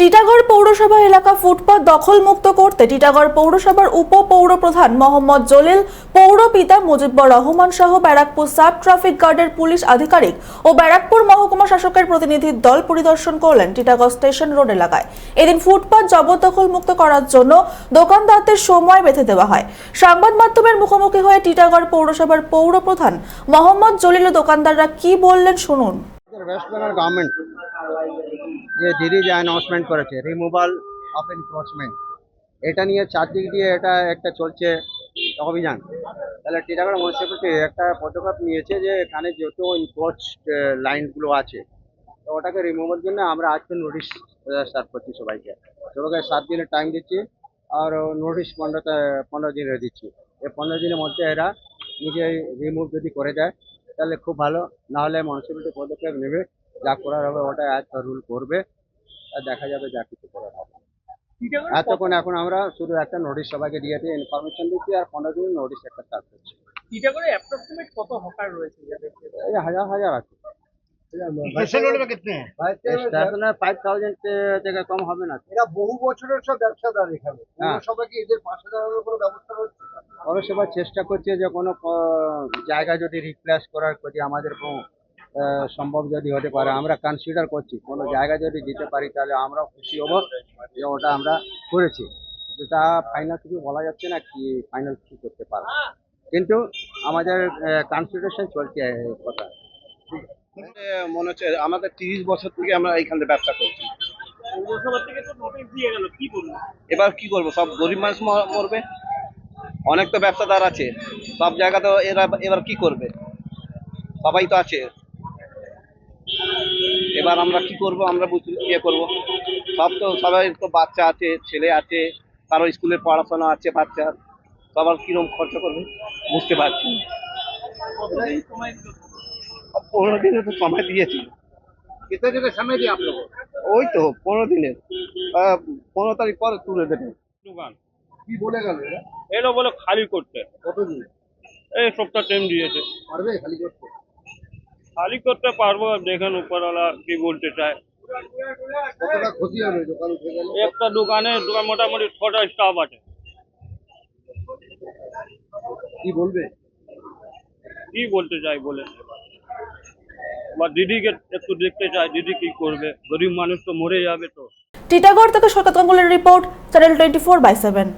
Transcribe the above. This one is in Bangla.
টিটাগড় পৌরসভা এলাকা ফুটপাত দখলমুক্ত করতে টিটাগড় পৌরসভার উপ পৌর প্রধান মোহাম্মদ জলিল পৌর পিতা মুজিবুর রহমান সহ ব্যারাকপুর সাব ট্রাফিক গার্ডের পুলিশ আধিকারিক ও ব্যারাকপুর মহকুমা শাসকের প্রতিনিধির দল পরিদর্শন করলেন টিটাগড় স্টেশন রোড এলাকায়। এদিন ফুটপাত জবরদখল মুক্ত করার জন্য দোকানদারদের সময় বেঁধে দেওয়া হয়। সংবাদ মাধ্যমের মুখোমুখি হয়ে টিটাগড় পৌরসভার পৌর প্রধান মোহাম্মদ জলিল ও দোকানদাররা কি বললেন শুনুন। যে দিদি যে অ্যানাউন্সমেন্ট করেছে রিমুভাল অফ এনক্রোচমেন্ট এটা নিয়ে চারদিক দিয়ে এটা একটা চলছে অভিযান। তাহলে টিটাগড় মিউনিসিপ্যালিটি একটা পদক্ষেপ নিয়েছে যে এখানে যত ইনক্রোচ লাইনগুলো আছে, তো ওটাকে রিমুভের জন্য আমরা আজকে নোটিশ স্টার্ট করছি সবাইকে। সবাইকে সাত দিনের টাইম দিচ্ছি, আর নোটিশ পনেরো পনেরো দিনের দিচ্ছি। এই পনেরো দিনের মধ্যে এরা নিজে রিমুভ যদি করে দেয়, তাহলে খুব ভালো। নাহলে মিউনিসিপ্যালিটি পদক্ষেপ নেবে। যা করার হবে ওটা একটা রুল করবে। আর দেখা যাবে যা কিছু করার হবে। এতক্ষণ এখন আমরা শুধু একটা নোটিশ সবাইকে দিয়ে দিয়ে ইনফরমেশন দিচ্ছি আর পনেরো দিন নোটিশ একটা চার্জ করছি। হাজার হাজার আছে। কম হবে না। এরা বহু বছরের সব হ্যাঁ। সবাইকে এদের ব্যবস্থা চেষ্টা করছে যে কোনো জায়গা যদি রিপ্লেস করার যদি আমাদের সম্ভব যদি হতে পারে আমরা কনসিডার করছি। কোনো জায়গা যদি দিতে পারি তাহলে আমরাও খুশি হব যে ওটা আমরা করেছি। যেটা ফাইনাল কিছু বলা যাচ্ছে না কি ফাইনাল কিছু করতে পারব। কিন্তু আমাদের কনসিডারেশন চলছে কথা। মনে হচ্ছে আমাদের তিরিশ বছর থেকে আমরা এইখানে ব্যবসা করছি। থেকে তো নোটিশ দিয়ে গেল কি বলব? এবার কি করব? সব গরিব মানুষ ম- মরবে? অনেক তো ব্যবসাদার আছে। সব জায়গাতে এরা এবার কি করবে? সবাই তো আছে। এবার আমরা কি করব? আমরা ইয়ে করব? সব তো সবাই তো বাচ্চা আছে ছেলে আছে কারও স্কুলে পড়াশোনা আছে বাচ্চার সবার কীরকম খরচা করবে? বুঝতে পারছি পনেরো দিনের তো সময় দিয়েছি। ওই তো পনেরো দিনের। পনেরো তারিখ পরে তুলে দেবে। দোকান। কি বলে এলো বলে খালি করতে। কতদিন? এই সপ্তাহ টাইম দিয়েছে। পারবে খালি করতে? খালি করতে পারব দেখেন উপরওয়ালা কি বলতে চায়। কতটা ক্ষতি হবে দোকান উঠে গেলে? একটা দোকানে দোকান মোটামুটি ছটা স্টাফ আছে। কি বলবে? কি বলতে চাই বলে বা দিদিকে একটু দেখতে চাই দিদি কি করবে? গরিব মানুষ তো মরে যাবে তো। টিটাগড় থেকে গাঙ্গুলের report channel twenty four by seven